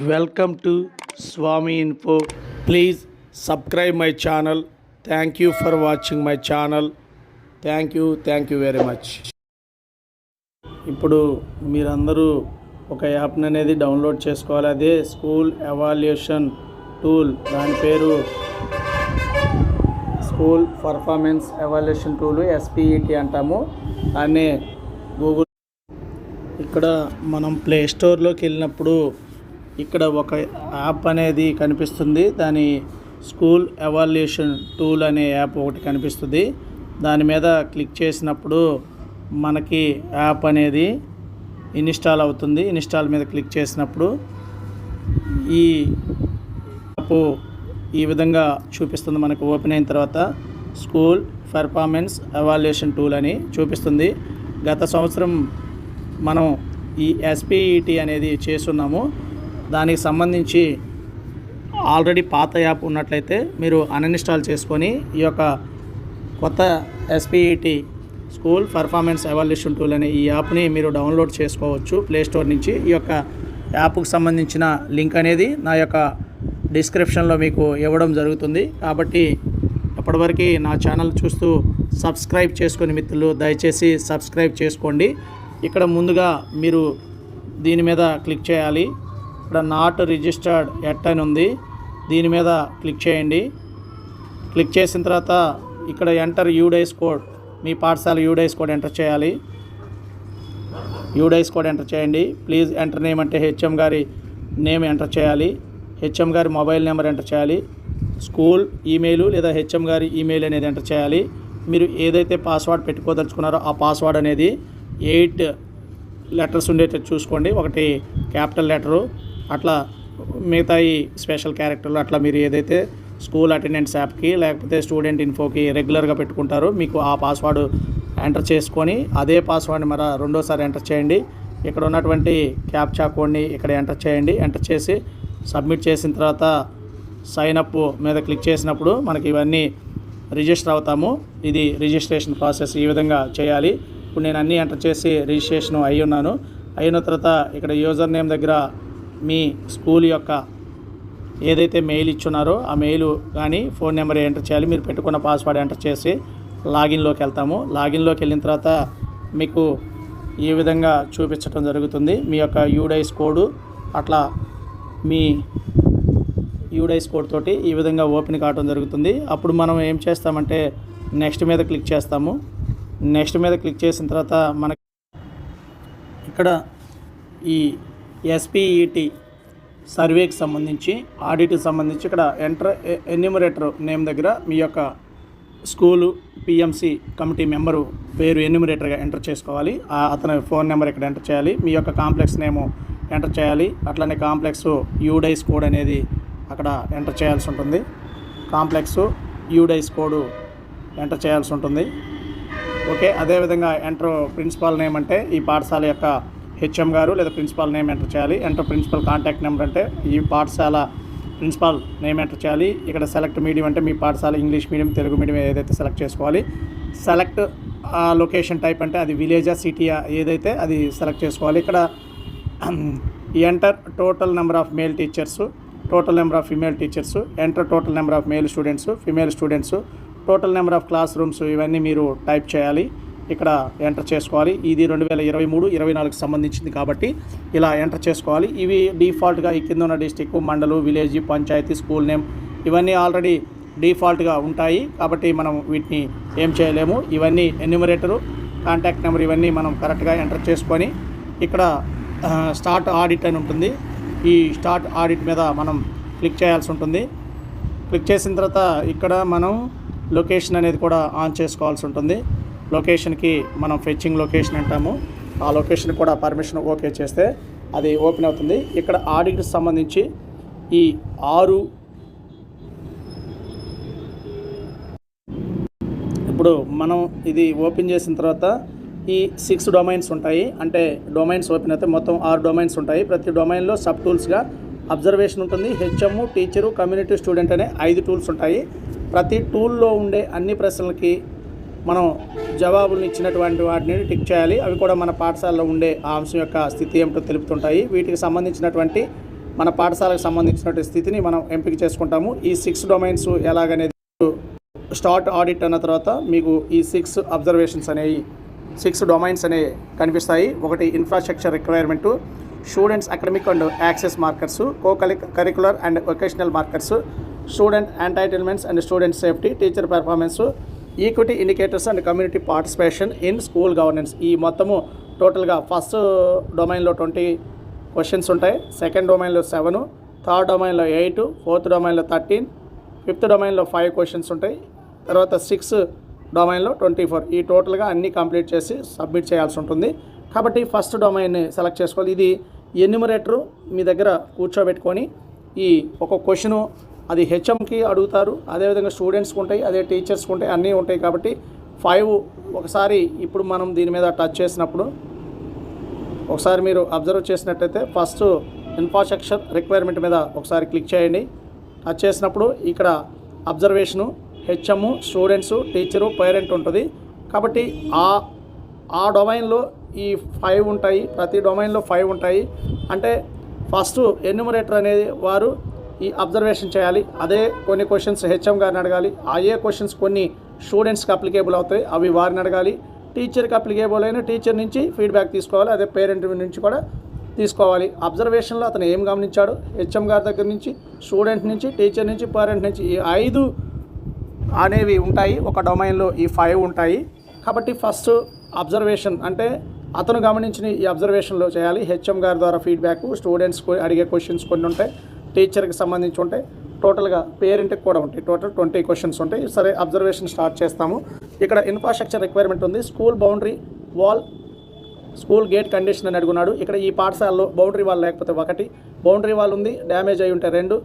Welcome to Swami info. Please subscribe my channel. Thank you for watching my channel. Thank you thank you very much. ఇప్పుడు మీరందరూ ఒక యాప్ని అనేది download చేసుకోవాలి. అదే స్కూల్ ఎవాల్యుయేషన్ టూల్. దాని పేరు school performance evaluation tool SPET అంటాము. దాన్ని గూగుల్. ఇక్కడ మనం ప్లే స్టోర్లోకి వెళ్ళినప్పుడు ఇక్కడ ఒక యాప్ అనేది కనిపిస్తుంది. దాని స్కూల్ ఎవాల్యుయేషన్ టూల్ అనే యాప్ ఒకటి కనిపిస్తుంది. దాని మీద క్లిక్ చేసినప్పుడు మనకి యాప్ అనేది ఇన్స్టాల్ అవుతుంది. ఇన్స్టాల్ మీద క్లిక్ చేసినప్పుడు ఈ యాప్ ఈ విధంగా చూపిస్తుంది. మనకు ఓపెన్ అయిన తర్వాత స్కూల్ పెర్ఫార్మెన్స్ ఎవాల్యుయేషన్ టూల్ అని చూపిస్తుంది. గత సంవత్సరం మనం ఈ ఎస్పీఈటీ అనేది చేస్తున్నాము. దానికి సంబంధించి ఆల్రెడీ పాత యాప్ ఉన్నట్లయితే మీరు అన్ఇన్స్టాల్ చేసుకొని ఈ యొక్క కొత్త SPET school performance evaluation tool అనే ఈ యాప్ని మీరు డౌన్లోడ్ చేసుకోవచ్చు ప్లే స్టోర్ నుంచి. ఈ యొక్క యాప్కు సంబంధించిన లింక్ అనేది నా యొక్క డిస్క్రిప్షన్లో మీకు ఇవ్వడం జరుగుతుంది. కాబట్టి ఇప్పటివరకు నా ఛానల్ చూస్తూ సబ్స్క్రైబ్ చేసుకుని మిత్రులు దయచేసి సబ్స్క్రైబ్ చేసుకోండి. ఇక్కడ ముందుగా మీరు దీని మీద క్లిక్ చేయాలి. ఇక్కడ నాట్ రిజిస్టర్డ్ ఎట్ అని ఉంది. దీని మీద క్లిక్ చేయండి. క్లిక్ చేసిన తర్వాత ఇక్కడ ఎంటర్ యూడైస్ కోడ్. మీ పాఠశాల యూడైస్ కోడ్ ఎంటర్ చేయాలి. యూడైస్ కోడ్ ఎంటర్ చేయండి. ప్లీజ్ ఎంటర్ నేమ్ అంటే హెచ్ఎం గారి నేమ్ ఎంటర్ చేయాలి. హెచ్ఎం గారి మొబైల్ నెంబర్ ఎంటర్ చేయాలి. స్కూల్ ఈమెయిల్ లేదా హెచ్ఎం గారి ఈమెయిల్ అనేది ఎంటర్ చేయాలి. మీరు ఏదైతే పాస్వర్డ్ పెట్టుకోదలుచుకున్నారో ఆ పాస్వర్డ్ అనేది ఎయిట్ లెటర్స్ ఉండేటట్టు చూసుకోండి. ఒకటి క్యాపిటల్ లెటరు అట్లా మిగతా ఈ స్పెషల్ క్యారెక్టర్లు అట్లా మీరు ఏదైతే స్కూల్ అటెండెన్స్ యాప్కి లేకపోతే స్టూడెంట్ ఇన్ఫోకి రెగ్యులర్గా పెట్టుకుంటారో మీకు ఆ పాస్వర్డ్ ఎంటర్ చేసుకొని అదే పాస్వర్డ్ని మరి రెండోసారి ఎంటర్ చేయండి. ఇక్కడ ఉన్నటువంటి క్యాప్చా కోడ్ని ఇక్కడ ఎంటర్ చేయండి. ఎంటర్ చేసి సబ్మిట్ చేసిన తర్వాత సైన్ అప్ మీద క్లిక్ చేసినప్పుడు మనకి ఇవన్నీ రిజిస్టర్ అవుతాము. ఇది రిజిస్ట్రేషన్ ప్రాసెస్ ఈ విధంగా చేయాలి. ఇప్పుడు నేను అన్నీ ఎంటర్ చేసి రిజిస్ట్రేషన్ అయి ఉన్నాను. అయిన తర్వాత ఇక్కడ యూజర్ నేమ్ దగ్గర మీ స్కూల్ యొక్క ఏదైతే మెయిల్ ఇచ్చున్నారో ఆ మెయిల్ కానీ ఫోన్ నెంబర్ ఎంటర్ చేయాలి. మీరు పెట్టుకున్న పాస్వర్డ్ ఎంటర్ చేసి లాగిన్లోకి వెళ్తాము. లాగిన్లోకి వెళ్ళిన తర్వాత మీకు ఈ విధంగా చూపించడం జరుగుతుంది. మీ యొక్క యూడైస్ కోడ్ అట్లా మీ యూడైస్ కోడ్ తోటి ఈ విధంగా ఓపెన్ కావడం జరుగుతుంది. అప్పుడు మనం ఏం చేస్తామంటే నెక్స్ట్ మీద క్లిక్ చేస్తాము. నెక్స్ట్ మీద క్లిక్ చేసిన తర్వాత మనకి ఇక్కడ ఈ ఎస్పీఈటీ సర్వేకి సంబంధించి ఆడిట్కి సంబంధించి ఇక్కడ ఎంటర్ ఎన్యూమరేటర్ నేమ్ దగ్గర మీ యొక్క స్కూలు పిఎంసి కమిటీ మెంబరు పేరు ఎన్యూమరేటర్గా ఎంటర్ చేసుకోవాలి. ఆ అతని ఫోన్ నెంబర్ ఇక్కడ ఎంటర్ చేయాలి. మీ యొక్క కాంప్లెక్స్ నేము ఎంటర్ చేయాలి. అట్లనే కాంప్లెక్స్ యూడైస్ కోడ్ అనేది అక్కడ ఎంటర్ చేయాల్సి ఉంటుంది. కాంప్లెక్స్ యూడైస్ కోడ్ ఎంటర్ చేయాల్సి ఉంటుంది. ఓకే అదేవిధంగా ఎంటర్ ప్రిన్సిపాల్ నేమ్ అంటే ఈ పాఠశాల యొక్క హెచ్ఎం గారు లేదా ప్రిన్సిపాల్ నేమ్ ఎంటర్ చేయాలి. ఎంటర్ ప్రిన్సిపల్ కాంటాక్ట్ నెంబర్ అంటే ఈ పాఠశాల ప్రిన్సిపాల్ నేమ్ ఎంటర్ చేయాలి. ఇక్కడ సెలెక్ట్ మీడియం అంటే మీ పాఠశాల ఇంగ్లీష్ మీడియం తెలుగు మీడియం ఏదైతే సెలెక్ట్ చేసుకోవాలి. సెలెక్ట్ లొకేషన్ టైప్ అంటే అది విలేజా సిటీయా ఏదైతే అది సెలెక్ట్ చేసుకోవాలి. ఇక్కడ enter total number of male teachers total number of female teachers enter total number of male students female students total number of class rooms ఇవన్నీ మీరు టైప్ చేయాలి. ఇక్కడ ఎంటర్ చేసుకోవాలి. ఇది రెండు వేల ఇరవై మూడు ఇరవై నాలుగు సంబంధించింది కాబట్టి ఇలా ఎంటర్ చేసుకోవాలి. ఇవి డిఫాల్ట్గా ఈ కింద ఉన్న district mandal village panchayat school name ఇవన్నీ ఆల్రెడీ డిఫాల్ట్గా ఉంటాయి కాబట్టి మనం వీటిని ఏం చేయలేము. ఇవన్నీ ఎన్యూమరేటరు కాంటాక్ట్ నెంబర్ ఇవన్నీ మనం కరెక్ట్గా ఎంటర్ చేసుకొని ఇక్కడ స్టార్ట్ ఆడిట్ అని ఉంటుంది. ఈ స్టార్ట్ ఆడిట్ మీద మనం క్లిక్ చేయాల్సి ఉంటుంది. క్లిక్ చేసిన తర్వాత ఇక్కడ మనం లొకేషన్ అనేది కూడా ఆన్ చేసుకోవాల్సి ఉంటుంది. లొకేషన్కి మనం ఫెచ్చింగ్ లొకేషన్ అంటాము. ఆ లొకేషన్ కూడా పర్మిషన్ ఓకే చేస్తే అది ఓపెన్ అవుతుంది. ఇక్కడ ఆడిట్కి సంబంధించి ఈ ఆరు ఇప్పుడు మనం ఇది ఓపెన్ చేసిన తర్వాత ఈ సిక్స్ డొమైన్స్ ఉంటాయి. అంటే డొమైన్స్ ఓపెన్ అయితే మొత్తం ఆరు డొమైన్స్ ఉంటాయి. ప్రతి డొమైన్లో సబ్ టూల్స్గా అబ్జర్వేషన్ ఉంటుంది. హెచ్ఎం టీచరు కమ్యూనిటీ స్టూడెంట్ అనే ఐదు టూల్స్ ఉంటాయి. ప్రతి టూల్లో ఉండే అన్ని ప్రశ్నలకి మనం జవాబులు ఇచ్చినటువంటి వాటిని టిక్ చేయాలి. అవి కూడా మన పాఠశాలలో ఉండే ఆ అంశం యొక్క స్థితి ఏమిటో తెలుపుతుంటాయి. వీటికి సంబంధించినటువంటి మన పాఠశాలకు సంబంధించినటువంటి స్థితిని మనం ఎంపిక చేసుకుంటాము. ఈ సిక్స్ డొమైన్స్ ఎలాగనేది స్టార్ట్ ఆడిట్ అన్న తర్వాత మీకు ఈ సిక్స్ అబ్జర్వేషన్స్ అనేవి సిక్స్ డొమైన్స్ అనేవి కనిపిస్తాయి. ఒకటి infrastructure requirement students academic and access markers co curricular and vocational markers student entitlements and student safety teacher performance equity indicators and community participation in school governance. ఈ మొత్తము టోటల్గా first డొమైన్లో twenty questions ఉంటాయి. Second డొమైన్లో seven third డొమైన్లో eight fourth డొమైన్లో thirteen fifth డొమైన్లో five questions ఉంటాయి. తర్వాత సిక్స్ డొమైన్లో ట్వంటీ ఫోర్. ఈ టోటల్గా అన్నీ కంప్లీట్ చేసి సబ్మిట్ చేయాల్సి ఉంటుంది. కాబట్టి ఫస్ట్ డొమైన్ని సెలెక్ట్ చేసుకోవాలి. ఇది ఎన్యూమరేటరు మీ దగ్గర కూర్చోబెట్టుకొని ఈ ఒక క్వశ్చను అది హెచ్ఎంకి అడుగుతారు అదేవిధంగా స్టూడెంట్స్కి ఉంటాయి అదే టీచర్స్కి ఉంటాయి అన్నీ ఉంటాయి కాబట్టి ఫైవ్ ఒకసారి ఇప్పుడు మనం దీని మీద టచ్ చేసినప్పుడు ఒకసారి మీరు అబ్జర్వ్ చేసినట్టయితే ఫస్ట్ ఇన్ఫ్రాస్ట్రక్చర్ రిక్వైర్మెంట్ మీద ఒకసారి క్లిక్ చేయండి. టచ్ చేసినప్పుడు ఇక్కడ observation HM students teacher parent ఉంటుంది. కాబట్టి ఆ ఆ డొమైన్లో ఈ ఫైవ్ ఉంటాయి ప్రతి డొమైన్లో ఫైవ్ ఉంటాయి. అంటే ఫస్ట్ ఎన్యూమరేటర్ అనేది వారు ఈ అబ్జర్వేషన్ చేయాలి. అదే కొన్ని క్వశ్చన్స్ హెచ్ఎం గారిని అడగాలి. అయ్యే క్వశ్చన్స్ కొన్ని స్టూడెంట్స్కి అప్లికేబుల్ అవుతాయి అవి వారిని అడగాలి. టీచర్కి అప్లికేబుల్ అయిన టీచర్ నుంచి ఫీడ్బ్యాక్ తీసుకోవాలి. అదే పేరెంట్ నుంచి కూడా తీసుకోవాలి. అబ్జర్వేషన్లో అతను ఏం గమనించాడు? హెచ్ఎం గారి దగ్గర నుంచి స్టూడెంట్ నుంచి టీచర్ నుంచి పేరెంట్ నుంచి ఈ ఐదు అనేవి ఉంటాయి. ఒక డొమైన్లో ఈ ఫైవ్ ఉంటాయి. కాబట్టి ఫస్ట్ అబ్జర్వేషన్ అంటే అతను గమనించిన ఈ అబ్జర్వేషన్లో చేయాలి. హెచ్ఎం గారి ద్వారా ఫీడ్బ్యాక్ స్టూడెంట్స్ అడిగే క్వశ్చన్స్ కొన్ని ఉంటాయి. టీచర్కి సంబంధించి ఉంటాయి. టోటల్గా పేరెంట్కి కూడా ఉంటాయి. టోటల్ ట్వంటీ క్వశ్చన్స్ ఉంటాయి. సరే అబ్జర్వేషన్ స్టార్ట్ చేస్తాము. ఇక్కడ ఇన్ఫ్రాస్ట్రక్చర్ రిక్వైర్మెంట్ ఉంది. School boundary wall school gate condition అని అడుగున్నాడు. ఇక్కడ ఈ పాఠశాలలో బౌండరీ వాల్ లేకపోతే ఒకటి. బౌండరీ వాల్ ఉంది డ్యామేజ్ అయి ఉంటే రెండు.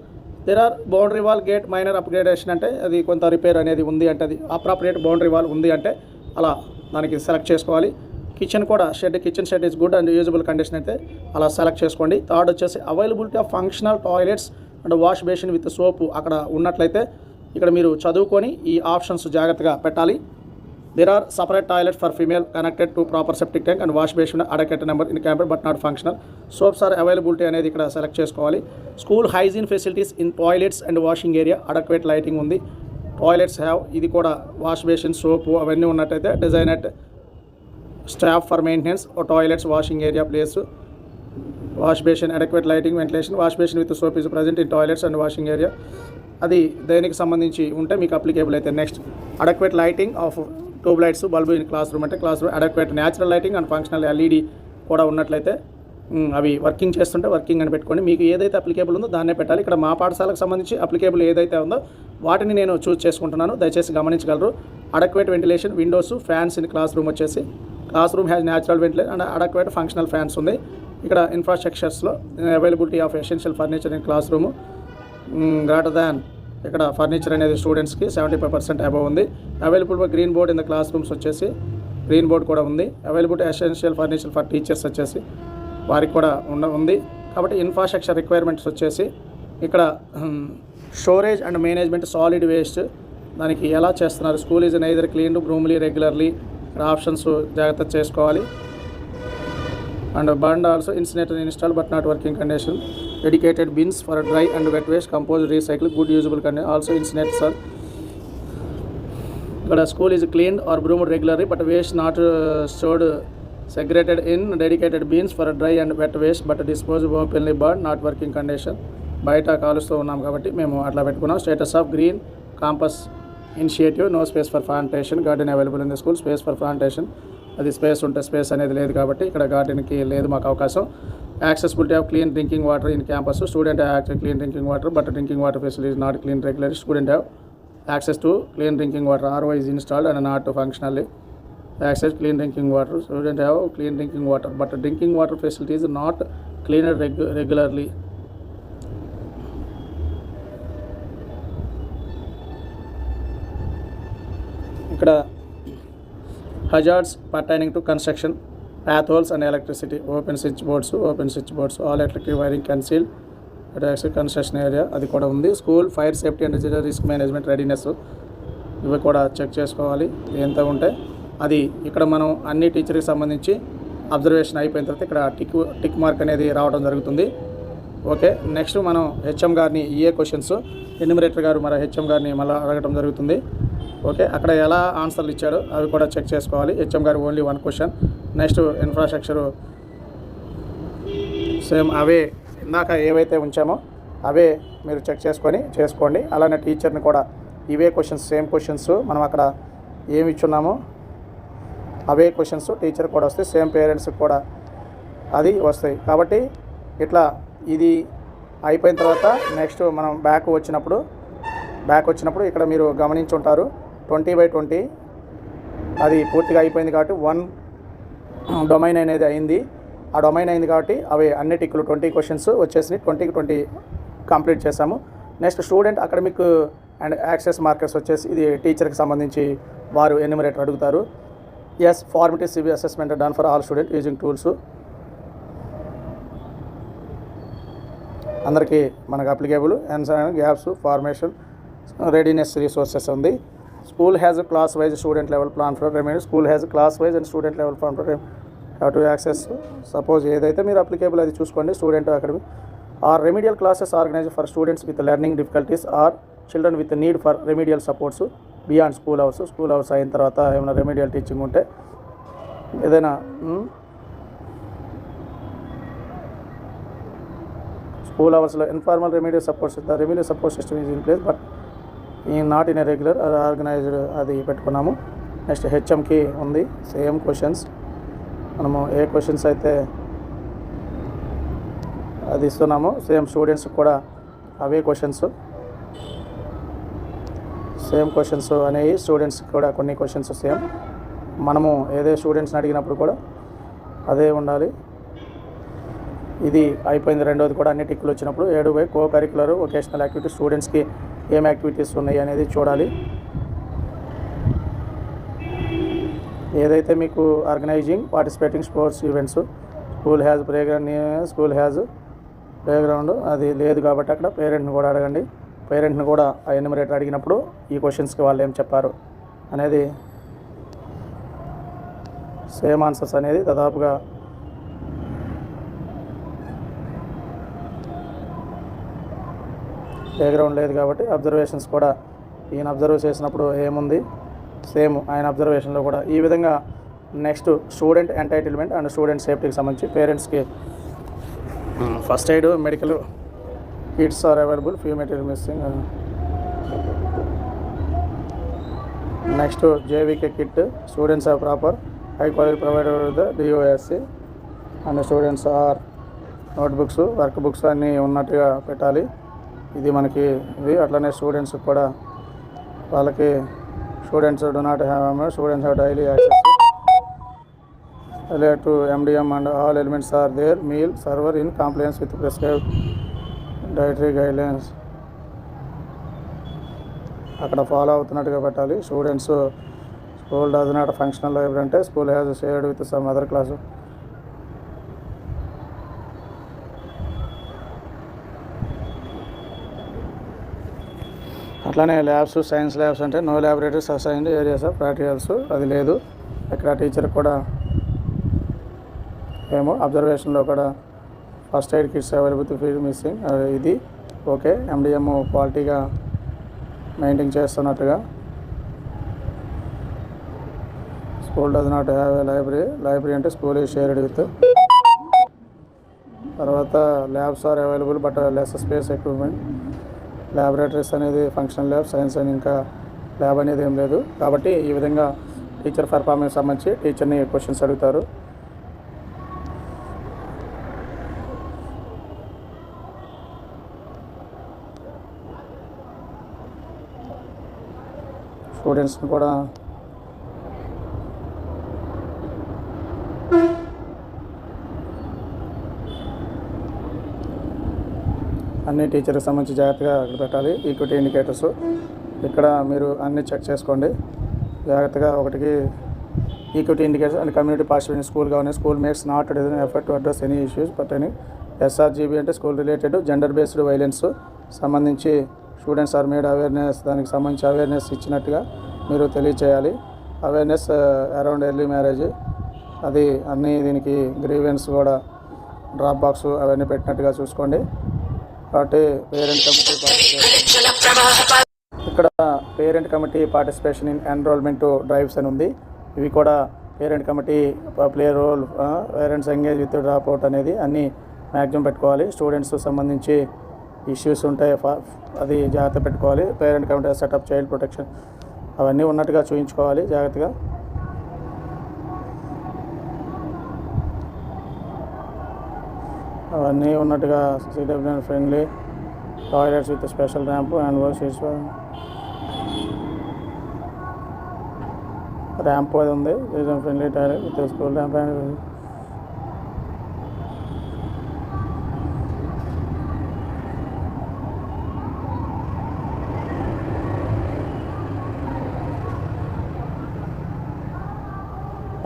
There are boundary wall gate minor upgradation అంటే అది కొంత రిపేర్ అనేది ఉంది అంటే అది అప్రాపరియేట్ బౌండరీ వాల్ ఉంది అంటే అలా దానికి సెలెక్ట్ చేసుకోవాలి. కిచెన్ కూడా shed kitchen shed is good and usable condition అయితే అలా సెలెక్ట్ చేసుకోండి. థర్డ్ వచ్చేసి availability of functional toilets and wash basin with soap అక్కడ ఉన్నట్లయితే ఇక్కడ మీరు చదువుకొని ఈ ఆప్షన్స్ జాగ్రత్తగా పెట్టాలి. There are separate toilet for female connected to proper septic tank and wash basin adequate number in camped but not functional soaps are availability అనేది ఇక్కడ సెలెక్ట్ చేసుకోవాలి. School hygiene facilities in toilets and washing area adequate lighting ఉంది. Toilets have ఇది కూడా wash basin soap అవన్నీ ఉన్నట్టయితే design at staff for maintenance toilets washing area place wash basin adequate lighting ventilation wash basin with soap is present in toilets and washing area. అది దేనికి సంబంధించి ఉంటే మీకు అప్లికేబుల్ అయితే next adequate lighting of tube lights bulb in class room అంటే class room adequate natural lighting and functional LED కూడా ఉన్నట్లయితే అవి వర్కింగ్ చేస్తుంటే వర్కింగ్ అని పెట్టుకోండి మీకు ఏదైతే అప్లికేబుల్ ఉందో దాన్నే పెట్టాలి. ఇక్కడ మా పాఠశాలకు సంబంధించి అప్లికేబుల్ ఏదైతే ఉందో వాటిని నేను చూస్ చేసుకుంటున్నాను. దయచేసి గమనించగలరు. Adequate ventilation windows fans in class room వచ్చేసి class room has natural ventilation and adequate functional fans ఉంది. ఇక్కడ ఇన్ఫ్రాస్ట్రక్చర్స్లో availability of essential furniture in class room greater than ఇక్కడ ఫర్నిచర్ అనేది స్టూడెంట్స్కి సెవెంటీ ఫైవ్ పర్సెంట్ అబవ్ ఉంది. Available green board in the class rooms వచ్చేసి green board కూడా ఉంది. Availability essential furniture for teachers వచ్చేసి వారికి కూడా ఉండ ఉంది. కాబట్టి ఇన్ఫ్రాస్ట్రక్చర్ రిక్వైర్మెంట్స్ వచ్చేసి ఇక్కడ storage and management solid waste దానికి ఎలా చేస్తున్నారు? School is neither clean groomly regularly options జాగ్రత్త చేసుకోవాలి. And bund also incinerator install but not working condition dedicated bins for dry and wet waste compose recycle good usable condition also incinerator sir ఇక్కడ school is clean or broomed regularly but waste not stored segregated in dedicated bins for dry and wet waste but dispose openly burned not working condition బయట కాలుస్తూ ఉన్నాం కాబట్టి మేము అట్లా పెట్టుకున్నాం. Status of green campus initiative no space for plantation garden available in the school space for plantation. అది space ఉంటే space అనేది లేదు కాబట్టి ఇక్కడ గార్డెన్కి లేదు మాకు అవకాశం. Accessibility of clean drinking water in campus. Student access clean drinking water but drinking water facility not clean regular. Student have access to clean drinking water RO is installed and functionally. Access clean drinking water. Student student clean drinking water but drinking water water not is not regularly. ఇక్కడ hazards pertaining to construction path holes and electricity open switch boards open switch boards all electric wiring conceal construction area అది కూడా ఉంది. School fire safety and risk management readiness ఇవి కూడా check చేసుకోవాలి. ఎంత ఉంటే అది ఇక్కడ మనం అన్ని టీచర్కి సంబంధించి అబ్జర్వేషన్ అయిపోయిన తర్వాత ఇక్కడ టిక్ టిక్ మార్క్ అనేది రావడం జరుగుతుంది. ఓకే నెక్స్ట్ మనం హెచ్ఎం గారిని ఈఏ క్వశ్చన్స్ ఎన్యూమరేటర్ గారు మన హెచ్ఎం గారిని మళ్ళీ అడగడం జరుగుతుంది. ఓకే అక్కడ ఎలా ఆన్సర్లు ఇచ్చాడో అవి కూడా చెక్ చేసుకోవాలి. హెచ్ఎం గారు only one question. Next infrastructure. Same అవే ఇందాక ఏవైతే ఉంచామో అవే మీరు చెక్ చేసుకొని చేసుకోండి. అలానే టీచర్ని కూడా ఇవే క్వశ్చన్స్ సేమ్ క్వశ్చన్స్ మనం అక్కడ ఏమి ఇచ్చున్నామో అవే క్వశ్చన్స్ టీచర్ కూడా వస్తాయి సేమ్ పేరెంట్స్కి కూడా అది వస్తాయి. కాబట్టి ఇట్లా ఇది అయిపోయిన తర్వాత నెక్స్ట్ మనం బ్యాక్ వచ్చినప్పుడు బ్యాక్ వచ్చినప్పుడు ఇక్కడ మీరు గమనించి ఉంటారు ట్వంటీ బై ట్వంటీ. అది పూర్తిగా అయిపోయింది కాబట్టి వన్ డొమైన్ అనేది అయింది. ఆ డొమైన్ అయింది కాబట్టి అవి అన్ని టిక్కులు ట్వంటీ క్వశ్చన్స్ వచ్చేసి ట్వంటీకి ట్వంటీ కంప్లీట్ చేసాము next student academic and access markers వచ్చేసి ఇది టీచర్కి సంబంధించి వారు ఎన్యూమరేటర్ అడుగుతారు. Yes formative CV assessment done for all student using tools అందరికీ మనకు applicable and gaps formation readiness resources ఉంది. School has class wise student level plan for remedy. School has class wise and student level plan for have to access suppose ఏదైతే మీరు applicable అది చూసుకోండి student academy or remedial classes organise for students with learning difficulties or children with need for remedial supports beyond school hours school hours అయిన తర్వాత ఏమైనా remedial teaching ఉంటే ఏదైనా school అవర్స్లో informal remedial support remedial support system is in place but ఈ not in regular అది organised అది పెట్టుకున్నాము. నెక్స్ట్ హెచ్ఎంకి ఉంది సేమ్ క్వశ్చన్స్. మనము ఏ క్వశ్చన్స్ అయితే అది ఇస్తున్నాము సేమ్ స్టూడెంట్స్ కూడా అవే క్వశ్చన్స్. సేమ్ క్వశ్చన్స్ అనేవి స్టూడెంట్స్ కూడా కొన్ని క్వశ్చన్స్ సేమ్. మనము ఏదే స్టూడెంట్స్ని అడిగినప్పుడు కూడా అదే ఉండాలి. ఇది అయిపోయింది రెండోది కూడా అన్ని టిక్కులు వచ్చినప్పుడు ఏడు by co curricular vocational activity స్టూడెంట్స్కి ఏం యాక్టివిటీస్ ఉన్నాయి అనేది చూడాలి. ఏదైతే మీకు organising participating sports events school has play ground school has play ground అది లేదు కాబట్టి అక్కడ పేరెంట్ని కూడా అడగండి. పేరెంట్ని కూడా ఆ ఎన్యూమరేటర్ అడిగినప్పుడు ఈ క్వశ్చన్స్కి వాళ్ళు ఏం చెప్పారు అనేది సేమ్ ఆన్సర్స్ అనేది దాదాపుగా ప్లే గ్రౌండ్ లేదు కాబట్టి అబ్జర్వేషన్స్ కూడా ఈయన అబ్జర్వ్ చేసినప్పుడు ఏముంది? సేమ్ ఆయన అబ్జర్వేషన్లో కూడా. ఈ విధంగా next student entitlement and student సేఫ్టీకి సంబంధించి పేరెంట్స్కి first aid medical kits are available few material missing next JVK kit students are proper high quality provided with DOSC and students are notebooks work books అన్నీ ఉన్నట్టుగా పెట్టాలి. ఇది మనకి ఇది అట్లనే స్టూడెంట్స్ కూడా వాళ్ళకి students do not have students have daily access relate to MDM and all elements are there meal server in compliance with prescribe dietary guidelines అక్కడ ఫాలో అవుతున్నట్టుగా పెట్టాలి. Students school does not functional library అంటే school has shared with some other class అట్లానే labs science labs అంటే no laboratories assigned areas of practicals అది లేదు. ఇక్కడ teacher కూడా ఏమో అబ్జర్వేషన్లో కూడా first aid kits available field missing. ఇది. ఓకే ఎండిఎం క్వాలిటీగా మెయింటైన్ చేస్తున్నట్టుగా. School does not have a library. Library అంటే స్కూల్ ఈ షేర్ విత్. తర్వాత labs are available but less space equipment. Laboratories అనేది ఫంక్షనల్ ల్యాబ్ సైన్స్ అని ఇంకా ల్యాబ్ అనేది ఏం లేదు. కాబట్టి ఈ విధంగా టీచర్ పర్ఫార్మెన్స్ సంబంధించి టీచర్ని క్వశ్చన్స్ అడుగుతారు. స్టూడెంట్స్ని కూడా అన్ని టీచర్కి సంబంధించి జాగ్రత్తగా అక్కడ పెట్టాలి. ఈక్విటీ ఇండికేటర్స్ ఇక్కడ మీరు అన్ని చెక్ చేసుకోండి. జాగ్రత్తగా ఒకటికి equity indicators and community participation school కానీ school makes not effort to address any issues but any SRGB అంటే school related gender based violence సంబంధించి స్టూడెంట్స్ ఆర్ మేడ్ అవేర్నెస్ దానికి సంబంధించి అవేర్నెస్ ఇచ్చినట్టుగా మీరు తెలియచేయాలి. అవేర్నెస్ అరౌండ్ ఎర్లీ మ్యారేజ్ అది అన్నీ దీనికి గ్రీవెన్స్ కూడా డ్రాప్ బాక్స్ అవన్నీ పెట్టినట్టుగా చూసుకోండి. కాబట్టి పేరెంట్ కమిటీ ఇక్కడ parent committee participation in enrolment drives అని ఉంది. ఇవి కూడా parent committee play role parents engage with drop out అనేది అన్నీ మ్యాక్సిమం పెట్టుకోవాలి. స్టూడెంట్స్ సంబంధించి ఇష్యూస్ ఉంటాయి అది జాగ్రత్త పెట్టుకోవాలి. Parent committee setup child protection అవన్నీ ఉన్నట్టుగా చూపించుకోవాలి జాగ్రత్తగా. అవన్నీ ఉన్నట్టుగా CWN friendly toilets with special ramp and wash ramp అది ఉంది friendly toilet with school ramp and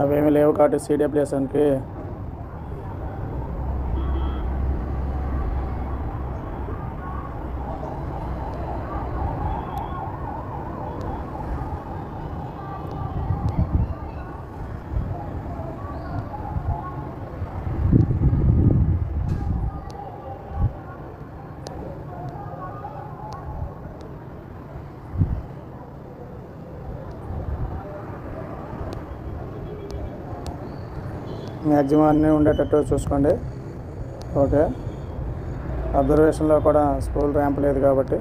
అవేమీ లేవు కాబట్టి సిడబ్ల్యూఎస్ అంటే మ్యాక్సిమం అన్నీ ఉండేటట్టు చూసుకోండి. ఓకే. అబ్జర్వేషన్లో కూడా స్కూల్ ర్యాంప్ లేదు కాబట్టి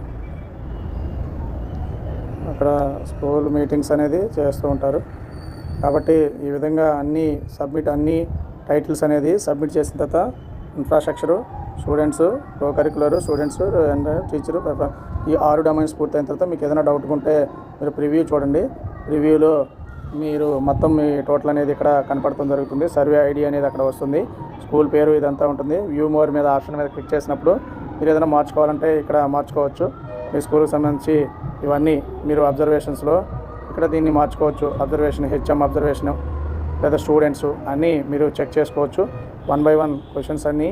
అక్కడ స్కూల్ మీటింగ్స్ అనేది చేస్తూ ఉంటారు. కాబట్టి ఈ విధంగా అన్ని సబ్మిట్ అన్ని టైటిల్స్ అనేది సబ్మిట్ చేసిన తర్వాత infrastructure students co curricular students and teacher ఈ ఆరు డొమైన్స్ పూర్తయిన తర్వాత మీకు ఏదైనా డౌట్ ఉంటే మీరు ప్రివ్యూ చూడండి. రివ్యూలో మీరు మొత్తం మీ టోటల్ అనేది ఇక్కడ కనపడటం జరుగుతుంది. సర్వే ఐడి అనేది అక్కడ వస్తుంది. స్కూల్ పేరు ఇదంతా ఉంటుంది. వ్యూ మోర్ మీద ఆప్షన్ మీద క్లిక్ చేసినప్పుడు మీరు ఏదైనా మార్చుకోవాలంటే ఇక్కడ మార్చుకోవచ్చు. మీ స్కూల్కి సంబంధించి ఇవన్నీ మీరు అబ్జర్వేషన్స్లో ఇక్కడ దీన్ని మార్చుకోవచ్చు. అబ్జర్వేషన్ హెచ్ఎం అబ్జర్వేషన్ లేదా స్టూడెంట్స్ అన్నీ మీరు చెక్ చేసుకోవచ్చు. వన్ బై వన్ క్వశ్చన్స్ అన్నీ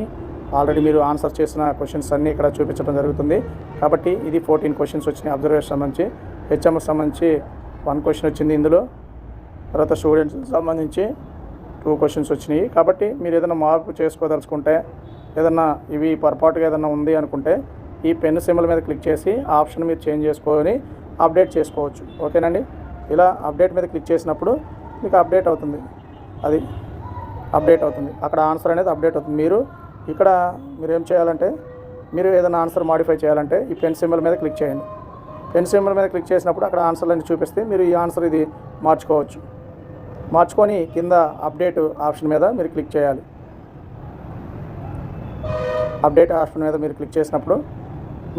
ఆల్రెడీ మీరు ఆన్సర్ చేసిన క్వశ్చన్స్ అన్నీ ఇక్కడ చూపించడం జరుగుతుంది. కాబట్టి ఇది ఫోర్టీన్ క్వశ్చన్స్ వచ్చినాయి. అబ్జర్వేషన్ సంబంధించి హెచ్ఎంకి సంబంధించి వన్ క్వశ్చన్ వచ్చింది ఇందులో. తర్వాత స్టూడెంట్స్ సంబంధించి టూ క్వశ్చన్స్ వచ్చినాయి. కాబట్టి మీరు ఏదైనా మార్పు చేసుకోదలుచుకుంటే ఏదన్నా ఇవి పొరపాటుగా ఏదైనా ఉంది అనుకుంటే ఈ పెన్ సింబల్ మీద క్లిక్ చేసి ఆప్షన్ మీరు చేంజ్ చేసుకొని అప్డేట్ చేసుకోవచ్చు. ఓకేనండి? ఇలా అప్డేట్ మీద క్లిక్ చేసినప్పుడు మీకు అప్డేట్ అవుతుంది. అది అప్డేట్ అవుతుంది. అక్కడ ఆన్సర్ అనేది అప్డేట్ అవుతుంది. మీరు ఇక్కడ మీరు ఏం చేయాలంటే మీరు ఏదైనా ఆన్సర్ మాడిఫై చేయాలంటే ఈ పెన్ సింబల్ మీద క్లిక్ చేయండి. పెన్ సింబల్ మీద క్లిక్ చేసినప్పుడు అక్కడ ఆన్సర్లు అన్ని చూపిస్తే మీరు ఈ ఆన్సర్ ఇది మార్చుకోవచ్చు. మార్చుకొని కింద అప్డేట్ ఆప్షన్ మీద మీరు క్లిక్ చేయాలి. అప్డేట్ ఆప్షన్ మీద మీరు క్లిక్ చేసినప్పుడు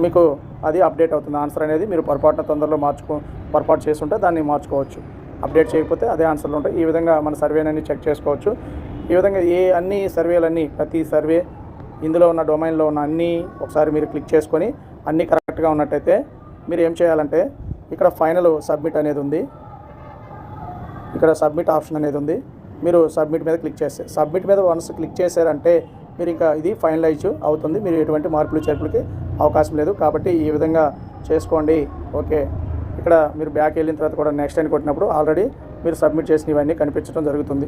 మీకు అది అప్డేట్ అవుతుంది. ఆన్సర్ అనేది మీరు పొరపాటున తొందరలో మార్చుకో పొరపాటు చేస్తుంటే దాన్ని మార్చుకోవచ్చు. అప్డేట్ చేయకపోతే అదే ఆన్సర్లు ఉంటాయి. ఈ విధంగా మన సర్వేనన్నీ చెక్ చేసుకోవచ్చు. ఈ విధంగా ఏ అన్ని సర్వేలన్నీ ప్రతి సర్వే ఇందులో ఉన్న డొమైన్లో ఉన్న అన్నీ ఒకసారి మీరు క్లిక్ చేసుకొని అన్నీ కరెక్ట్గా ఉన్నట్టయితే మీరు ఏం చేయాలంటే ఇక్కడ ఫైనల్ సబ్మిట్ అనేది ఉంది. ఇక్కడ సబ్మిట్ ఆప్షన్ అనేది ఉంది. మీరు సబ్మిట్ మీద క్లిక్ చేస్తే సబ్మిట్ మీద వన్స్ క్లిక్ చేశారంటే మీరు ఇంకా ఇది ఫైనలైజ్ అవుతుంది. మీరు ఎటువంటి మార్పులు చేర్పులకి అవకాశం లేదు. కాబట్టి ఈ విధంగా చేసుకోండి. ఓకే. ఇక్కడ మీరు బ్యాక్ వెళ్ళిన తర్వాత కూడా నెక్స్ట్ అని కొట్టినప్పుడు ఆల్రెడీ మీరు సబ్మిట్ చేసిన ఇవన్నీ కనిపించడం జరుగుతుంది.